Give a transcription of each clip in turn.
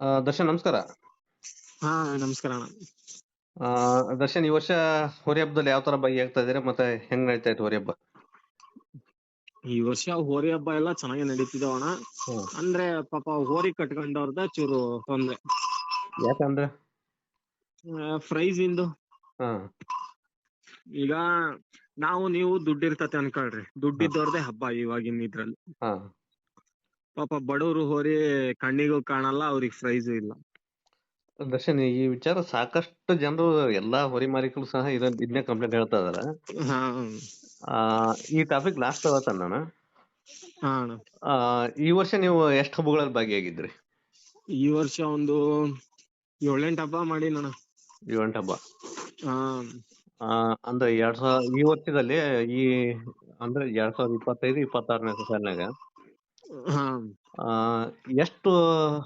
ಆ, ದರ್ಶನ್ ನಮಸ್ಕಾರ. ಹಾ ನಮಸ್ಕಾರ ಅಣ್ಣ. ಆ, ದರ್ಶನ್ ಈ ವರ್ಷ ಹೋರಿ ಹಬ್ಬದಲ್ಲಿ ಯಾವ ತರ ಭಾಗಿಯಾಗ್ತಾ ಇದ್ದೀರಾ? ಮತ್ತೆ ಹೆಂಗ್ ನಡೀತಾ ಇತ್ತು ಹೋರಿ ಹಬ್ಬ? ಈ ವರ್ಷ ಹೋರಿ ಹಬ್ಬ ಎಲ್ಲ ಚೆನ್ನಾಗಿ ನಡೀತಿದಾವ ಅಣ್ಣ. ಹ್ಮ್. ಅಂದ್ರೆ ಪಾಪ ಹೋರಿ ಕಟ್ಕೊಂಡವ್ರದ ಚೂರು ತೊಂದ್ರೆ. ಯಾಕಂದ್ರೆ? ಪ್ರೈಸ್ ಇಂದು. ಹಾ. ಈಗ ನಾವು ನೀವು ದುಡ್ಡು ಇರ್ತತೆ ಅನ್ಕೊಳ್ರಿ. ದುಡ್ಡಿದ್ದವ್ರದೇ ಹಬ್ಬ ಇವಾಗಿನ ಇದ್ರಲ್ಲಿ. ಹಾ. ಪಾಪ ಬಡವರು ಹೋರಿ ಕಣ್ಣಿಗೂ ಕಾಣಲ್ಲ ಅವ್ರಿಗೆ ಪ್ರೈಸ್ ಇಲ್ಲ. ದರ್ಶನ್ ಈ ವಿಚಾರ ಸಾಕಷ್ಟು ಜನರು ಎಲ್ಲಾ ಹೊರಿ ಮಾಲೀಕರು ಸಹ ಇದನ್ನ ಇದನ್ನೇ ಕಂಪ್ಲೇಂಟ್ ಹೇಳ್ತಾ ಇದಾರೆ. ಹಾ. ಆ, ಈ ಟಾಪಿಕ್ ಲಾಸ್ಟ್ ತಗೋತಾನ ನಾನು. ಹಾ ಅಣ್ಣ. ಆ, ಈ ವರ್ಷ ನೀವು ಎಷ್ಟು ಹಬ್ಬಗಳಲ್ಲಿ ಭಾಗಿಯಾಗಿದ್ರಿ? ಈ ವರ್ಷ ಒಂದು ಏಳೆಂಟು ಹಬ್ಬ ಮಾಡಿನಣ್ಣ ಏಳೆಂಟು ಹಬ್ಬ? ಹಾ. ಆ, ಅಂದ್ರೆ ಎರಡ್ ಸಾವಿರ ಈ ವರ್ಷದಲ್ಲಿ ಈ ಅಂದ್ರೆ ಎರಡ್ ಸಾವಿರದ ಇಪ್ಪತ್ತೈದು ಇಪ್ಪತ್ತಾರನೇ ಸಾಲಿನಾಗ ಆ, ಎಷ್ಟು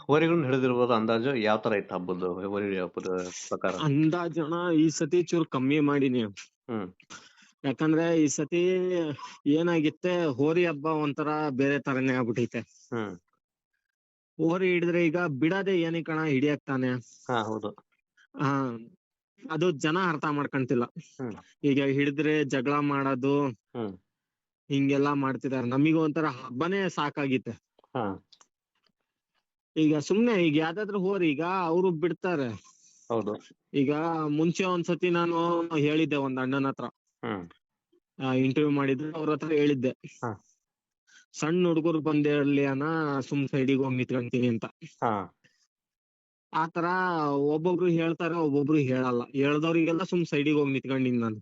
ಹೋರಿಗಳನ್ನ ಹಿಡಿದಿರ್ಬೋದು ಅಂದಾಜು? ಯಾವ ತರ ಇತ್ತು ಹಬ್ಬದ ಹೋರಿ ಹಬ್ಬದ ಪ್ರಕಾರ? ಅಣ್ಣ ಈ ಸತಿ ಚೂರು ಕಮ್ಮಿ ಮಾಡೀನಿ. ಹ್ಮ್. ಯಾಕಂದ್ರೆ ಈ ಸತಿ ಏನಾಗಿತ್ತೆ ಹೋರಿ ಹಬ್ಬ ಒಂಥರ ಬೇರೆ ತರನೇ ಆಗ್ಬಿಟ್ಟೈತೆ ಹ್ಮ್. ಹೋರಿ ಹಿಡಿದ್ರೆ ಈಗ ಬಿಡದೆ ಏನಕ್ಕೆ ಕಣ ಹಿಡಿಯಕ್ ತಾನೆ? ಹಾ ಹೌದು. ಹಾ ಅದು ಜನ ಅರ್ಥ ಮಾಡ್ಕಂತಿಲ್ಲ. ಹ್ಮ್. ಈಗ ಹಿಡಿದ್ರೆ ಜಗಳ ಮಾಡೋದು ಹ್ಮ್. ಹಿಂಗೆಲ್ಲಾ ಮಾಡ್ತಿದಾರೆ. ನಮಗೂ ಒಂಥರ ಹಬ್ಬನೇ ಸಾಕಾಗಿತ್ತೆ ಈಗ ಸುಮ್ನೆ ಈಗ ಯಾವ್ದಾದ್ರು ಹೋರಿ ಈಗ ಅವ್ರು ಬಿಡ್ತಾರೆ. ಹೌದು. ಈಗ ಮುಂಚೆ ಒಂದ್ಸತಿ ನಾನು ಹೇಳಿದ್ದೆ ಒಂದ್ ಅಣ್ಣನ ಹತ್ರ. ಇಂಟರ್ವ್ಯೂ ಮಾಡಿದ್ರು ಅವ್ರ ಹತ್ರ ಹೇಳಿದ್ದೆ. ಸಣ್ಣ ಹುಡುಗರು ಬಂದಿರ್ಲಿ ಅನ್ನ ಸುಮ್ ಸೈಡಿಗೆ ಹೋಗಿ ನಿತ್ಕೊಂತೀನಿ ಅಂತ. ಆತರ ಒಬ್ಬೊಬ್ರು ಹೇಳ್ತಾರೆ ಒಬ್ಬೊಬ್ರು ಹೇಳಲ್ಲ. ಹೇಳ್ದವ್ರಿಗೆಲ್ಲ ಸುಮ್ ಸೈಡಿಗೆ ಹೋಗಿ ನಿತ್ಕೊಂಡಿನಿ ನಾನು.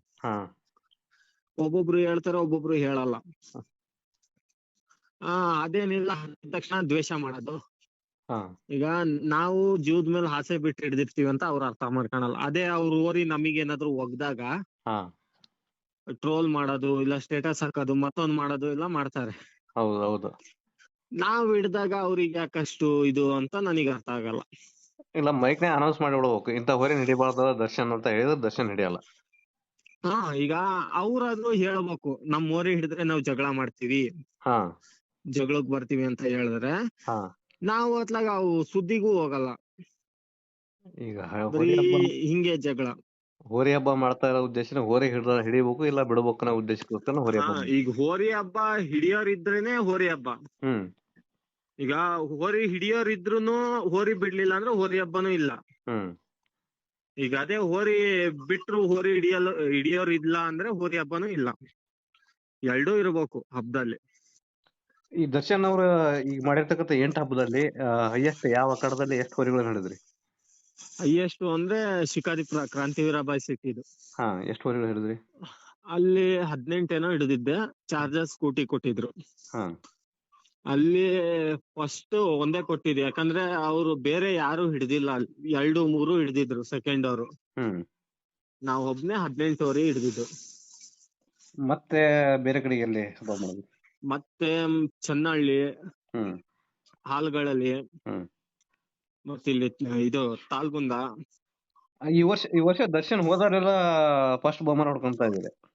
ಒಬ್ಬೊಬ್ರು ಹೇಳ್ತಾರ ಒಬ್ಬೊಬ್ರು ಹೇಳಲ್ಲ. ಹಾ ಆ ಅದೇನಿಲ್ಲ. ಅಂದ ತಕ್ಷಣ ದ್ವೇಷ ಮಾಡೋದು. ಈಗ ನಾವು ಜೀವದ ಮೇಲೆ ಆಸೆ ಬಿಟ್ಟು ಹಿಡ್ದಿರ್ತೀವಿ ಅಂತ ಅವ್ರು ಅರ್ಥ ಮಾಡ್ಕೊಳಲ್ಲ. ಅದೇ ಅವ್ರ ಓರಿ ನಮಗೇನಾದ್ರು ಒಗ್ದಾಗ ಟ್ರೋಲ್ ಮಾಡೋದು ಇಲ್ಲ ಸ್ಟೇಟಸ್ ಹಾಕೋದು ಮತ್ತೊಂದ್ ಮಾಡೋದು ಎಲ್ಲ ಮಾಡ್ತಾರೆ. ನಾವ್ ಹಿಡ್ದಾಗ ಅವ್ರಿಗೆ ಯಾಕಷ್ಟು ಇದು ಅಂತ ನನಗೆ ಅರ್ಥ ಆಗಲ್ಲ. ಇಲ್ಲ ಮೈಕ್ನೇ ಅನೌನ್ಸ್ ಮಾಡಿ ಬಿಡ್ಬೇಕು ಇಂತ ಹೋರಿ ಹಿಡಿಬಾರ್ದು ದರ್ಶನ್ ಅಂತ ಹೇಳಿದ್ರೆ ದರ್ಶನ್ ಹಿಡಿಯಲ್ಲ ಹಾ ಈಗ ಅವ್ರಾದ್ರೂ ಹೇಳ್ಬೇಕು ನಮ್ ಓರಿ ಹಿಡಿದ್ರೆ ನಾವ್ ಜಗಳ ಮಾಡ್ತೀವಿ. ಜಗಳಕ್ ಬರ್ತೀವಿ ಅಂತ ಹೇಳಿದ್ರೆ ನಾವು ಅತ್ಲಾಗ ಅವು ಸುದ್ದಿಗೂ ಹೋಗಲ್ಲ. ಈಗ ಬರೀ ಹಿಂಗೆ ಜಗಳ. ಹೋರಿ ಹಬ್ಬ ಮಾಡ್ತಾ ಇರೋ ಉದ್ದೇಶನ ಹೋರಿ ಹಿಡಿದ ಹಿಡಿಬೇಕು ಇಲ್ಲ ಬಿಡಬೇಕು ಅನ್ನೋ ಉದ್ದೇಶಕ್ಕೋಸ್ಕರ ಹೋರಿ ಹಬ್ಬ ಈಗ ಹೋರಿ ಹಬ್ಬ ಹಿಡಿಯೋರಿದ್ರೇನೆ ಹೋರಿ ಹಬ್ಬ. ಹ್ಮ್. ಈಗ ಹೋರಿ ಹಿಡಿಯೋರಿದ್ರುನು ಹೋರಿ ಬಿಡ್ಲಿಲ್ಲ ಅಂದ್ರೆ ಹೋರಿ ಹಬ್ಬನೂ ಇಲ್ಲ. ಹ್ಮ್. ಈಗ ಅದೇ ಹೋರಿ ಬಿಟ್ರು ಹೋರಿ ಹಿಡಿಯಲು ಹಿಡಿಯೋರು ಇಲ್ಲ ಅಂದ್ರೆ ಹೋರಿ ಹಬ್ಬನೂ ಇಲ್ಲ. ಎರಡೂ ಇರ್ಬೇಕು ಹಬ್ಬದಲ್ಲಿ ಈ ದರ್ಶನ್ ಅವ್ರ ಈಗ ಮಾಡಿರ್ತಕ್ಕಂಥ ಎಂಟ್ ಹಬ್ಬದಲ್ಲಿ ಹೈಯೆಸ್ಟ್ ಯಾವ ಕಡದಲ್ಲಿ ಎಷ್ಟು ಹೋರಿಗಳು ನಡೆದ್ರಿ ಹೈಯೆಸ್ಟ್ ಅಂದ್ರೆ ಶಿಕಾರಿಪುರ ಕ್ರಾಂತಿವೀರ ಬಾಯ್ ಸಿಕ್ಕಿದ್ದು ಹಾ ಎಷ್ಟು ಹೋರಿಗಳು ಹಿಡಿದ್ರಿ ಅಲ್ಲಿ ಹದಿನೆಂಟೇನೋ ಹಿಡಿದಿದ್ದೆ. ಚಾರ್ಜರ್ ಸ್ಕೂಟಿ ಕೊಟ್ಟಿದ್ರು. ಹಾ. ಅಲ್ಲಿ ಫಸ್ಟ್ ಒಂದೇ ಕೊಟ್ಟಿದ್ದೆ ಯಾಕಂದ್ರೆ ಅವ್ರು ಬೇರೆ ಯಾರು ಹಿಡ್ದಿಲ್ಲ. ಎರಡು ಮೂರು ಹಿಡ್ದಿದ್ರು ಸೆಕೆಂಡ್ ಅವರು. ಹ್ಮ್. ನಾವ್ ಒಬ್ನೇ ಹದಿನೆಂಟುವರೆ ಹಿಡ್ದಿದ್ದು. ಮತ್ತೆ ಬೇರೆ ಕಡೆ ಎಲ್ಲಿ ಹಬ್ಬ ಮಾಡೋದು? ಮತ್ತೆ ಚನ್ನಹಳ್ಳಿ ಹ್ಮ್. ಹಾಲ್ಗಳಲ್ಲಿ ಹ್ಮ್. ಮತ್ತೆ ಇಲ್ಲಿ ಇದು ತಾಲ್ಗುಂದ. ಈ ವರ್ಷ ಈ ವರ್ಷ ದರ್ಶನ್ ಹೋದವರೆಲ್ಲ ಫಸ್ಟ್ ಬಹುಮಾನ ಹೊಡ್ಕೊಂತ ಇದ್ದಾರೆ.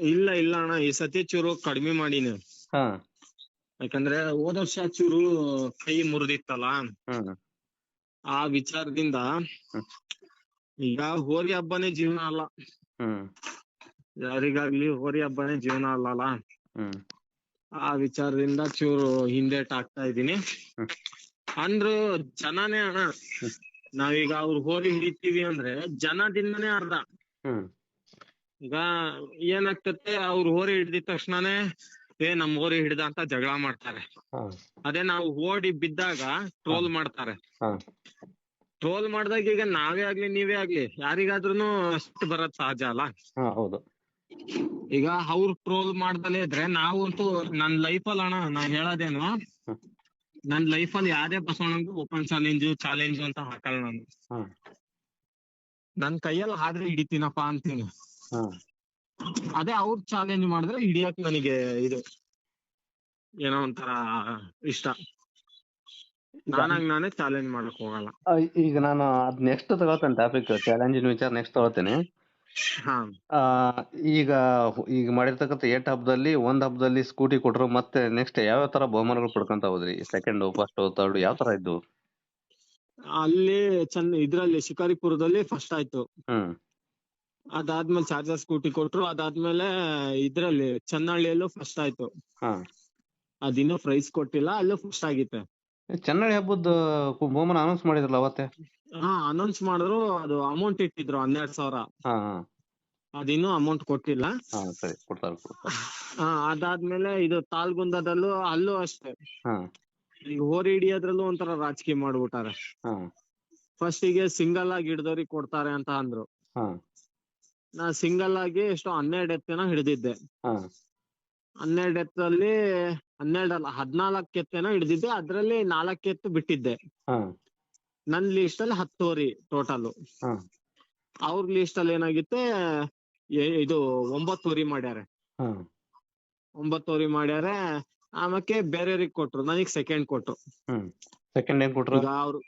ಇಲ್ಲ ಇಲ್ಲ ಅಣ್ಣ. ಈ ಸತಿ ಚೂರು ಕಡಿಮೆ ಮಾಡಿನಿ. ಹಾ. ಯಾಕಂದ್ರೆ ಹೋದ ವರ್ಷ ಚೂರು ಕೈ ಮುರಿದಿತ್ತಲ್ಲ? ಆ ವಿಚಾರದಿಂದ. ಈಗ ಹೋರಿ ಹಬ್ಬನೇ ಜೀವನ ಅಲ್ಲ. ಯಾರಿಗಾಗ್ಲಿ ಹೋರಿ ಹಬ್ಬನೇ ಜೀವನ ಅಲ್ಲಲ್ಲ? ಆ ವಿಚಾರದಿಂದ ಚೂರು ಹಿಂದೇಟ್ ಆಗ್ತಾ ಇದೀನಿ. ಅಂದ್ರು ಜನನೇ ಅಣ್ಣ ನಾವೀಗ ಅವ್ರು ಹೋರಿ ಹಿಡಿತೀವಿ ಅಂದ್ರೆ ಜನದಿಂದನೇ ಅರ್ಧ. ಈಗ ಏನಾಗ್ತತೆ ಅವ್ರು ಹೋರಿ ಹಿಡ್ದಿದ ತಕ್ಷಣನೇ ಏ ನಮ್ಮ ಹೋರಿ ಹಿಡ್ದ ಅಂತ ಜಗಳ ಮಾಡ್ತಾರೆ. ಅದೇ ನಾವು ಓಡಿ ಬಿದ್ದಾಗ ಟ್ರೋಲ್ ಮಾಡ್ತಾರೆ. ಟ್ರೋಲ್ ಮಾಡ್ದಾಗ ಈಗ ನಾವೇ ಆಗ್ಲಿ ನೀವೇ ಆಗ್ಲಿ ಯಾರಿಗಾದ್ರೂನು ಅಷ್ಟು ಬರೋದ್ ಸಹಜ ಅಲ್ಲ? ಹೌದು. ಈಗ ಅವ್ರು ಟ್ರೋಲ್ ಮಾಡ್ದಲೆ ಇದ್ರೆ ನಾವಂತೂ ನನ್ ಲೈಫ್ ಅಲ್ಲಿ ಅಣ್ಣ ನಾ ಹೇಳೋದೇನು. ನನ್ ಲೈಫ್ ಅಲ್ಲಿ ಯಾವ್ದೇ ಬಸವಣ್ಣಂಗೂ ಓಪನ್ ಚಾಲೆಂಜ್ ಚಾಲೆಂಜ್ ಅಂತ ಹಾಕಲ್ಲ ನಾನು. ನನ್ ಕೈಯಲ್ಲಿ ಆದ್ರೆ ಹಿಡಿತೀನಪ್ಪ ಅಂತೀನಿ. ಅದೇ ಅವ್ರು ಚಾಲೆಂಜ್ ಮಾಡಿದ್ರೆ ಹಿಡಿಯಕ್ ನನಗೆ ಇದು ಏನೋ ಒಂಥರ ಇಷ್ಟ. ನಾನಾಗ್ ನಾನೇ ಚಾಲೆಂಜ್ ಮಾಡಕ್ ಹೋಗಲ್ಲ. ಆ, ಈಗ ನಾನು ಅದ್ ನೆಕ್ಸ್ಟ್ ತಗೊಳ್ತೇನೆ ಟಾಪಿಕ್ ಚಾಲೆಂಜಿನ ವಿಚಾರ ನೆಕ್ಸ್ಟ್ ತಗೊಳ್ತೇನೆ ಹಾ. ಆ, ಈಗ ಈಗ ಮಾಡಿರ್ತಕ್ಕಂಥ ಎಂಟ್ ಹಬ್ಬದಲ್ಲಿ ಒಂದ್ ಹಬ್ಬದಲ್ಲಿ ಸ್ಕೂಟಿ ಕೊಟ್ರು ಮತ್ತೆ ನೆಕ್ಸ್ಟ್ ಯಾವ ತರ ಬಹುಮಾನಗಳು ಪಡ್ಕೊಂತ ಹೋದ್ರಿ? ಸೆಕೆಂಡ್ ಫಸ್ಟ್ ಥರ್ಡ್ ಯಾವ ತರ ಇದ್ದು ಅಲ್ಲಿ ಚಂದ ಇದ್ರಲ್ಲಿ ಶಿಕಾರಿಪುರದಲ್ಲಿ ಫಸ್ಟ್ ಆಯ್ತು. ಹ್ಮ್. ಅದಾದ್ಮೇಲೆ ಚಾರ್ಜರ್ ಸ್ಕೂಟಿ ಕೊಟ್ರು ಅದಾದ್ಮೇಲೆ ಇದ್ರಲ್ಲಿ ಚನ್ನಹಳ್ಳಿಯಲ್ಲೂ ಫಸ್ಟ್ ಆಯ್ತು. ಹಾ. ಅದಿನ್ನೂ ಪ್ರೈಸ್ ಕೊಟ್ಟಿಲ್ಲ ಅಲ್ಲೂ ಫಸ್ಟ್ ಆಗಿತ್ತೆ. ಚನ್ನಳ್ಳಿ ಹಬ್ಬದ ಬಹುಮಾನ ಅನೌನ್ಸ್ ಮಾಡಿದ್ರಲ್ಲ ಅವತ್ತೆ? ಹಾ ಅನೌನ್ಸ್ ಮಾಡಿದ್ರು ಅದು ಅಮೌಂಟ್ ಇಟ್ಟಿದ್ರು ಹನ್ನೆರಡ್ ಸಾವಿರ. ಹಾ ಹಾ. ಅದಿನ್ನೂ ಅಮೌಂಟ್ ಕೊಟ್ಟಿಲ್ಲ. ಹಾ ಸರಿ ಕೊಡ್ತಾರೆ ಕೊಡ್ತಾರೆ. ಆ, ಅದಾದ್ಮೇಲೆ ಇದು ತಾಲ್ಗುಂದದಲ್ಲೂ ಅಲ್ಲೂ ಅಷ್ಟೇ. ಹಾ. ಈಗ ಹೋರಿ ಹಿಡಿಯೋದ್ರಲ್ಲೂ ಒಂಥರ ರಾಜಕೀಯ ಮಾಡ್ಬಿಟ್ಟಾರೆ. ಹಾ. ಫಸ್ಟ್ಗೆ ಸಿಂಗಲ್ ಆಗಿ ಹಿಡ್ದವ್ರಿಗೆ ಕೊಡ್ತಾರೆ ಅಂತ ಅಂದ್ರು. ಹಾ. ನಾ ಸಿಂಗಲ್ ಆಗಿ ಎಷ್ಟೋ ಹನ್ನೆರಡ್ ಎತ್ತಿನ ಹಿಡ್ದಿದ್ದೆ. ಹಾ. ಹನ್ನೆರಡ್ ಎತ್ತಲ್ಲಿ ಹನ್ನೆರಡ್ ಅಲ್ಲ ಹದ್ನಾಲ್ಕ್ ಎತ್ತೇನೋ ಹಿಡ್ದಿದ್ದೆ ಅದ್ರಲ್ಲಿ ನಾಲ್ಕ್ ಎತ್ತು ಬಿಟ್ಟಿದ್ದೆ. ಹಾ. ನನ್ ಲಿಸ್ಟ್ ಅಲ್ಲಿ ಹತ್ತು ಹೋರಿ ಟೋಟಲ್ ಹಾ. ಅವ್ರ ಲಿಸ್ಟ್ ಅಲ್ಲಿ ಏನಾಗಿತ್ತೆ ಎ- ಇದು ಒಂಬತ್ತು ಹೋರಿ ಮಾಡ್ಯಾರೆ. ಹಾ. ಒಂಬತ್ತು ಹೋರಿ ಮಾಡ್ಯಾರೆ ಆಮೇಲೆ ಬೇರೆಯವ್ರಿಗೆ ಕೊಟ್ರು ನನಗ್ ಸೆಕೆಂಡ್ ಕೊಟ್ರು. ಹ್ಮ್. ಸೆಕೆಂಡ್ ಏನ್ ಕೊಟ್ರು? ಈಗ ಅವ್ರು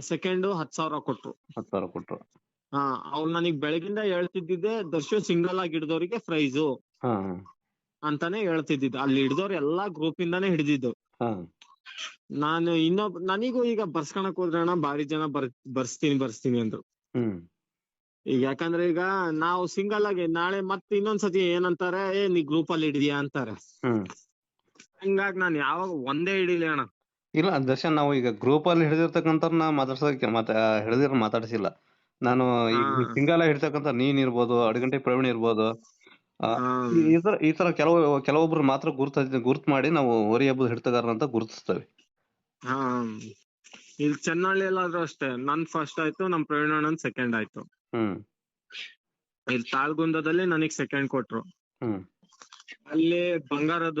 ಸೆಕೆಂಡ್ ಹತ್ ಸಾವಿರ ಕೊಟ್ರು. ಹತ್ತು ಸಾವಿರ ಕೊಟ್ರು. ಹಾ ಅವ್ರು ನನಗ್ ಬೆಳಗಿಂದ ಹೇಳ್ತಿದ್ದಿದ್ದೆ ದರ್ಶನ್ ಸಿಂಗಲ್ ಆಗಿ ಹಿಡ್ದವ್ರಿಗೆ ಪ್ರೈಸ್ ಹಾ. ಅಂತಾನೆ ಹೇಳ್ತಿದ್ದಿದ್ದು. ಅಲ್ಲಿ ಹಿಡ್ದವ್ರು ಎಲ್ಲಾ ಗ್ರೂಪ್ ಇಂದಾನೆ ಹಿಡಿದಿದ್ದು. ಹಾ. ನಾನು ಇನ್ನೊಬ್ ನನಗೂ ಈಗ ಬರ್ಸ್ಕೊಳಕ್ ಹೋದ್ರೆ ಅಣ್ಣ ಬಾರಿ ಜನ ಬರ್ ಬರ್ಸ್ತೀನಿ ಬರ್ಸ್ತೀನಿ ಅಂದ್ರು. ಹ್ಮ್. ಈಗ ಯಾಕಂದ್ರೆ ಈಗ ನಾವು ಸಿಂಗಲ್ ಆಗಿ ನಾಳೆ ಮತ್ತೆ ಇನ್ನೊಂದ್ಸತಿ ಏನಂತಾರೆ ಏ ನೀ ಗ್ರೂಪ್ ಅಲ್ಲಿ ಹಿಡಿದ್ಯಾ ಅಂತಾರೆ. ಹ್ಮ್. ಹಿಂಗಾಗಿ ನಾನು ಯಾವಾಗ ಒಂದೇ ಹಿಡಿಲಿ ಅಣ್ಣ. ಇಲ್ಲ ದರ್ಶನ್ ನಾವು ಈಗ ಗ್ರೂಪ್ ಅಲ್ಲಿ ಹಿಡಿದಿರ್ತಕ್ಕಂಥ ಮಾತಾಡ್ಸೋಕೆ ಮಾತಾ ಹಿಡಿದಿರ ಮಾತಾಡ್ಸಿಲ್ಲ. ನಾನು ಈಗ ಹಾ. ಸಿಂಗಲ್ ಆಗಿ ನೀನ್ ಇರ್ಬೋದು ಅಡಗಂಟೆ ಪ್ರವೀಣ್ ಇರ್ಬೋದು ಆ, ಈ- ಈ ತರ ಈ ತರ ಕೆಲವು ಕೆಲವೊಬ್ರು ಮಾತ್ರ ಗುರುತ ಗುರ್ತ್ ಮಾಡಿ ನಾವು ಹೋರಿ ಹಬ್ಬದ ಹಿಡ್ತಗಾರ ಅಂತ ಗುರುತಿಸ್ತೇವೆ. ಹಾ. ಇಲ್ಲಿ ಚೆನ್ನಳ್ಳಿ ಎಲ್ಲಾದ್ರೂ ಅಷ್ಟೇ ನನ್ ಫಸ್ಟ್ ಆಯ್ತು ನಮ್ ಪ್ರವೀಣ್ ಅಣ್ಣನ್ ಸೆಕೆಂಡ್ ಆಯ್ತು. ಹ್ಮ್. ಇಲ್ಲಿ ತಾಳ್ಗುಂದದಲ್ಲಿ ನನಗ್ ಸೆಕೆಂಡ್ ಕೊಟ್ರು. ಹ್ಮ್. ಅಲ್ಲಿ ಬಂಗಾರದ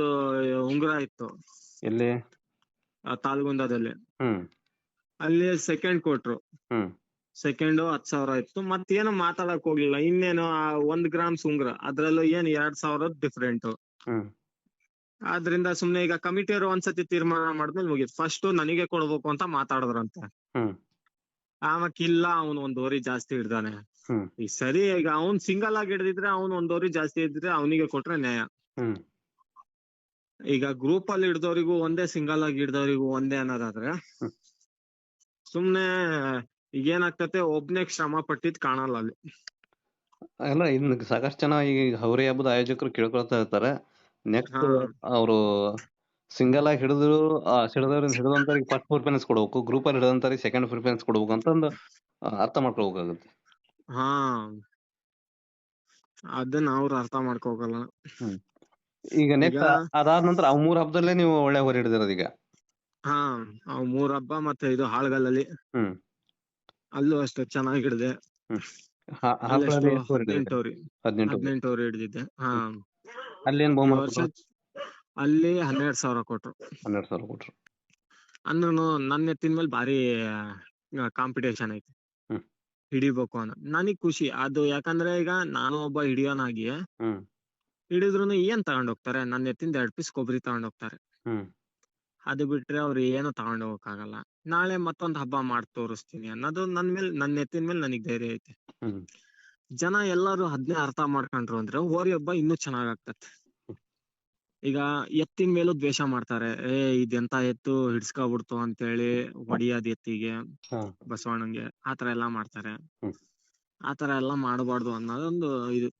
ಉಂಗುರ ಇತ್ತು. ಎಲ್ಲಿ? ಆ ತಾಳ್ಗುಂದದಲ್ಲಿ. ಹ್ಮ್. ಅಲ್ಲಿ ಸೆಕೆಂಡ್ ಕೊಟ್ರು. ಹ್ಮ್. ಸೆಕೆಂಡ್ ಹತ್ ಸಾವಿರ ಇತ್ತು. ಮತ್ತೇನು ಮಾತಾಡಕ್ ಹೋಗ್ಲಿಲ್ಲ ಇನ್ನೇನು ಆ ಒಂದ್ ಗ್ರಾಮ್ ಸುಂಗ್ರ ಅದ್ರಲ್ಲೂ ಏನ್ ಎರಡ್ ಸಾವಿರದ ಡಿಫ್ರೆಂಟ್ ಆದ್ರಿಂದ ಸುಮ್ನೆ ಈಗ ಕಮಿಟಿಯವರು ಒಂದ್ಸತಿ ತೀರ್ಮಾನ ಮಾಡಿದ್ಮೇಲೆ ಮುಗಿತು. ಫಸ್ಟ್ ನನಗೆ ಕೊಡ್ಬೇಕು ಅಂತ ಮಾತಾಡಿದ್ರಂತೆ. ಆಮಕ್ ಇಲ್ಲ ಅವ್ನು ಒಂದ್ ಓರಿ ಜಾಸ್ತಿ ಹಿಡ್ದಾನೆ. ಈ ಈಗ ಸರಿ ಈಗ ಅವ್ನ್ ಸಿಂಗಲ್ ಆಗಿ ಹಿಡ್ದಿದ್ರೆ ಅವ್ನ್ ಒಂದೋರಿ ಜಾಸ್ತಿ ಇದ್ರೆ ಅವನಿಗೆ ಕೊಟ್ರೆ ನ್ಯಾಯ. ಈಗ ಗ್ರೂಪ್ ಅಲ್ಲಿ ಹಿಡ್ದವ್ರಿಗೂ ಒಂದೇ ಸಿಂಗಲ್ ಆಗಿ ಹಿಡ್ದವ್ರಿಗೂ ಒಂದೇ ಅನ್ನೋದಾದ್ರೆ. ಸುಮ್ನೆ ಈಗ ಏನಾಗ್ತತೆ ಒಬ್ನೇ ಶ್ರಮ ಪಟ್ಟಿದ್ ಕಾಣಲ್ಲ ಅಲ್ಲಿ. ಅಲ್ಲ ಇನ್ ಸಾಕಷ್ಟು ಜನ ಈಗ ಹೌರಿ ಹಬ್ಬದ ಆಯೋಜಕರು ಕೇಳ್ಕೊಳ್ತಾ ಇರ್ತಾರೆ. ನೆಕ್ಸ್ಟ್. ಅವರು ಸಿಂಗಲ್ ಆಗಿ ಹಿಡಿದ್ರು ಹಿಡಿದವ್ರಿಂದ ಹಿಡಿದಂತವ್ರಿಗೆ ಫಸ್ಟ್ ಪ್ರಿಫರೆನ್ಸ್ ಕೊಡ್ಬೇಕು ಗ್ರೂಪ್ ಅಲ್ಲಿ ಹಿಡಿದಂತವ್ರಿಗೆ ಸೆಕೆಂಡ್ ಪ್ರಿಫರೆನ್ಸ್ ಕೊಡ್ಬೇಕು ಅಂತ ಒಂದು ಅರ್ಥ ಮಾಡ್ಕೊಳ್ಬೇಕಾಗುತ್ತೆ. ಹಾ. ಅದನ್ನ ಅವ್ರು ಅರ್ಥ ಮಾಡ್ಕೋಗಲ್ಲ ಈಗ ನೆಕ್ಸ್ಟ್ ಅದಾದ ನಂತರ ಅವ್ ಮೂರ್ ಹಬ್ಬದಲ್ಲೇ ನೀವು ಒಳ್ಳೆ ಹೊರ ಹಿಡಿದಿರೋದು ಈಗ. ಹಾ ಅವ್ ಮೂರ್ ಹಬ್ಬ ಮತ್ತೆ ಇದು ಹಾಳ್ಗಲ್ಲಲ್ಲಿ. ಹ್ಮ್. ಅಲ್ಲೂ ಅಷ್ಟೇ ಚೆನ್ನಾಗಿ ಹಿಡ್ದೆ? ಹದಿನೆಂಟು ಹದಿನೆಂಟು ಹೋರಿ. ಹಿಡಿದಿದ್ದೆ. ಹಾ. ಅಲ್ಲಿ ಬಹುಮಾನ ಹನ್ನೆರಡ್ ಸಾವಿರ ಕೊಟ್ರು. ಹನ್ನೆರಡು ಸಾವಿರ ಕೊಟ್ರು. ಅಂದ್ರೂ ನನ್ನ ಎತ್ತಿನ ಮೇಲೆ ಭಾರಿ ಕಾಂಪಿಟೇಷನ್ ಐತಿ. ಹಿಡಿಬೇಕು ಅನ್ನೋ. ನನಗ್ ಖುಷಿ. ಅದು ಯಾಕಂದ್ರೆ ಈಗ ನಾನು ಒಬ್ಬ ಹಿಡಿಯೋನಾಗಿ ಹಿಡಿದ್ರು ಏನ್ ತಗೊಂಡ್ ಹೋಗ್ತಾರೆ? ನನ್ನ ಎತ್ತಿಂದ ಎರಡ್ ಪೀಸ್ ಕೊಬ್ಬರಿ ತಗೊಂಡ್ ಹೋಗ್ತಾರೆ. ಅದು ಬಿಟ್ರೆ ಅವ್ರು ಏನು ತಗೊಂಡ್ ಹೋಗಕ್ಕಾಗಲ್ಲ. ನಾಳೆ ಮತ್ತೊಂದ್ ಹಬ್ಬ ಮಾಡಿ ತೋರಿಸ್ತೀನಿ ಅನ್ನೋದು ನನ್ ಮೇಲೆ ನನ್ನ ನೆತ್ತಿನ ಮೇಲೆ ನನಗೆ ಧೈರ್ಯ ಐತೆ. ಜನ ಎಲ್ಲಾರು ಅದ್ನೇ ಅರ್ಥ ಮಾಡ್ಕೊಂಡ್ರು ಅಂದ್ರೆ ಹೋರಿ ಹಬ್ಬ ಇನ್ನೂ ಚೆನ್ನಾಗ್ ಈಗ ಎತ್ತಿನ ಮೇಲೂ ದ್ವೇಷ ಮಾಡ್ತಾರೆ. ಏ ಇದೆಂತ ಎತ್ತು ಹಿಡ್ಸ್ಕೊಬಿಡ್ತು ಅಂತೇಳಿ ಹೊಡಿಯೋದ್ ಎತ್ತಿಗೆ. ಬಸವಣ್ಣಂಗೆ ಆತರ ಎಲ್ಲಾ ಮಾಡ್ತಾರೆ. ಆತರ ಎಲ್ಲಾ ಮಾಡಬಾರ್ದು ಅನ್ನೋದೊಂದು ಇದು.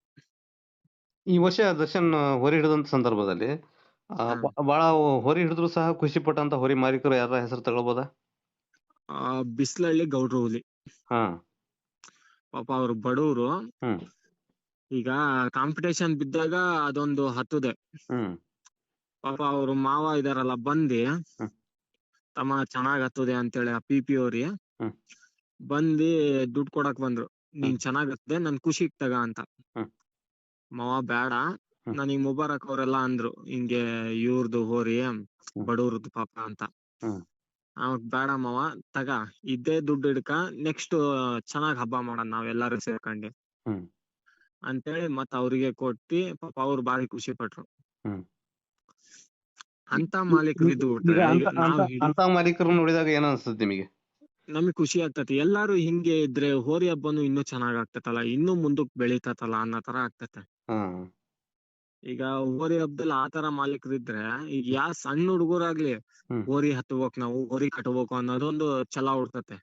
ಈ ವರ್ಷ ದರ್ಶನ್ ಹೊರಿ ಹಿಡಿದಂತ ಸಂದರ್ಭದಲ್ಲಿ ಆ, ಹಾ. ಬ- ಬಹಳ ಹೋರಿ ಹಿಡಿದ್ರು ಸಹ ಖುಷಿ ಪಟ್ಟಂತ ಹೊರಿ ಮಾಲೀಕರು ಯಾರ ಹೆಸರು ತಗೊಳ್ಬೋದಾ ಆ ಬಿಸ್ಲಳ್ಳಿ ಗೌಡ್ರು ಹುಲಿ ಹಾ ಪಾಪ ಅವ್ರು ಬಡವ್ರು ಹ್ಮ್ ಈಗ ಕಾಂಪಿಟೇಷನ್ ಬಿದ್ದಾಗ ಅದೊಂದು ಹತ್ತದೆ ಹ್ಮ್ ಪಾಪ ಅವ್ರು ಮಾವ ಇದಾರಲ್ಲ ಬಂದಿ ಹ್ಮ್. ತಮ್ಮ ಚೆನ್ನಾಗ್ ಹತ್ತದೆ ಅಂತೇಳಿ ಆ ಪಿ ಪಿ ಅವ್ರಿ ಹ್ಮ್. ಬಂದಿ ದುಡ್ಡು ಕೊಡಕ್ ಬಂದ್ರು ನೀನ್ ಚೆನ್ನಾಗ್ ಹತ್ತದೆ ನನ್ ಖುಷಿಗ್ ತಗ ಅಂತ ಹ್ಮ್. ಮಾವ ಬೇಡ. ನನಗ್ ಮುಬಾರಕ್ ಅವರೆಲ್ಲ ಅಂದ್ರು ಹಿಂಗೆ ಇವ್ರದ್ದು ಹೋರಿ ಬಡವ್ರದ್ದು ಪಾಪ ಅಂತ. ಹ್ಮ್. ಬ್ಯಾಡ ಬೇಡ ಮಾವ ತಗ ಇದ್ದೇ ದುಡ್ಡು ಹಿಡ್ಕ ನೆಕ್ಸ್ಟ್ ಚೆನ್ನಾಗ್ ಹಬ್ಬ ಮಾಡೋಣ ನಾವೆಲ್ಲಾರು ಸೇರ್ಕೊಂಡಿ. ಅಂತೇಳಿ ಮತ್ ಅವ್ರಿಗೆ ಕೊಟ್ಟಿ ಪಾಪ ಅವ್ರು ಬಾರಿ ಖುಷಿ ಪಟ್ರು. ಅಂತ ಮಾಲೀಕರು ಇದ್ದು ಅಂತ ಮಾಲೀಕರು ನೋಡಿದಾಗ ಏನ್ ಅನ್ಸುತ್ತೆ ನಿಮಗೆ? ನಮಗ್ ಖುಷಿ ಆಗ್ತತಿ. ಎಲ್ಲಾರು ಹಿಂಗೆ ಇದ್ರೆ ಹೋರಿ ಹಬ್ಬನು ಇನ್ನೂ ಚೆನ್ನಾಗ್ ಆಗ್ತತಲ್ಲ ಇನ್ನೂ ಮುಂದಕ್ ಬೆಳಿತತಲ್ಲ ಅನ್ನೋ ತರ ಆಗ್ತತೆ. ಈಗ ಹೋರಿ ಹಬ್ಬದಲ್ಲಿ ಆತರ ಮಾಲೀಕರು ಇದ್ರೆ ಈಗ ಯಾವ ಸಣ್ಣ ಹುಡುಗರಾಗ್ಲಿ ಓರಿ ಹತ್ಬೇಕು ನಾವು ಓರಿ ಕಟ್ಬೇಕು ಅನ್ನೋದೊಂದು ಛಲ ಹುಡ್ತತೆ.